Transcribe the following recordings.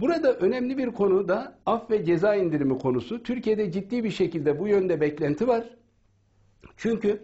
Burada önemli bir konu da af ve ceza indirimi konusu. Türkiye'de ciddi bir şekilde bu yönde beklenti var. Çünkü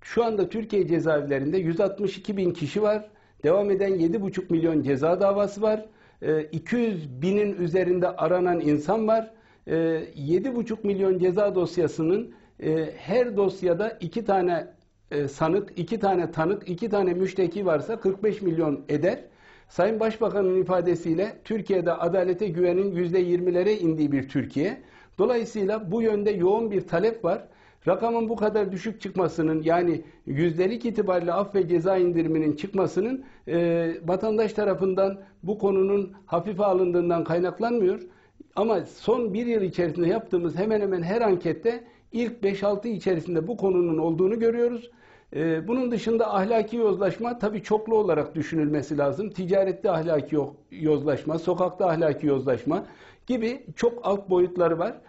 şu anda Türkiye cezaevlerinde 162 bin kişi var. Devam eden 7,5 milyon ceza davası var. Ee, 200 binin üzerinde aranan insan var. Ee, 7,5 milyon ceza dosyasının e, her dosyada iki tane e, sanık, iki tane tanık, iki tane müşteki varsa 45 milyon eder. Sayın Başbakan'ın ifadesiyle Türkiye'de adalete güvenin %20'lere indiği bir Türkiye. Dolayısıyla bu yönde yoğun bir talep var. Rakamın bu kadar düşük çıkmasının yani yüzdelik itibariyle af ve ceza indiriminin çıkmasının e, vatandaş tarafından bu konunun hafife alındığından kaynaklanmıyor. Ama son bir yıl içerisinde yaptığımız hemen hemen her ankette ilk 5-6 içerisinde bu konunun olduğunu görüyoruz. Ee, bunun dışında ahlaki yozlaşma tabii çoklu olarak düşünülmesi lazım. Ticarette ahlaki yozlaşma, sokakta ahlaki yozlaşma gibi çok alt boyutları var.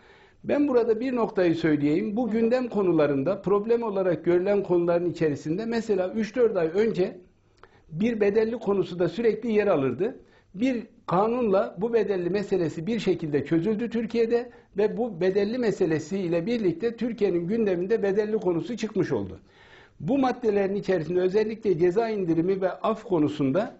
Ben burada bir noktayı söyleyeyim. Bu gündem konularında problem olarak görülen konuların içerisinde mesela 3-4 ay önce bir bedelli konusu da sürekli yer alırdı. Bir kanunla bu bedelli meselesi bir şekilde çözüldü Türkiye'de ve bu bedelli meselesi ile birlikte Türkiye'nin gündeminde bedelli konusu çıkmış oldu. Bu maddelerin içerisinde özellikle ceza indirimi ve af konusunda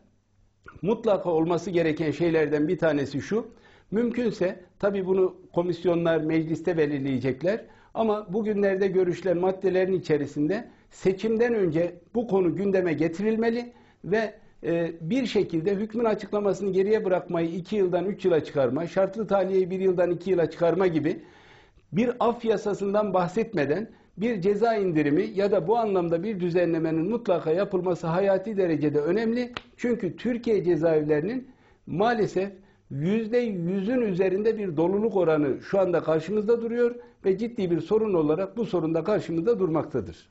mutlaka olması gereken şeylerden bir tanesi şu. Mümkünse tabi bunu komisyonlar mecliste belirleyecekler ama bugünlerde görüşülen maddelerin içerisinde seçimden önce bu konu gündeme getirilmeli ve e, bir şekilde hükmün açıklamasını geriye bırakmayı iki yıldan üç yıla çıkarma, şartlı tahliyeyi bir yıldan iki yıla çıkarma gibi bir af yasasından bahsetmeden bir ceza indirimi ya da bu anlamda bir düzenlemenin mutlaka yapılması hayati derecede önemli. Çünkü Türkiye cezaevlerinin maalesef yüzde yüzün üzerinde bir doluluk oranı şu anda karşımızda duruyor ve ciddi bir sorun olarak bu sorun da karşımızda durmaktadır.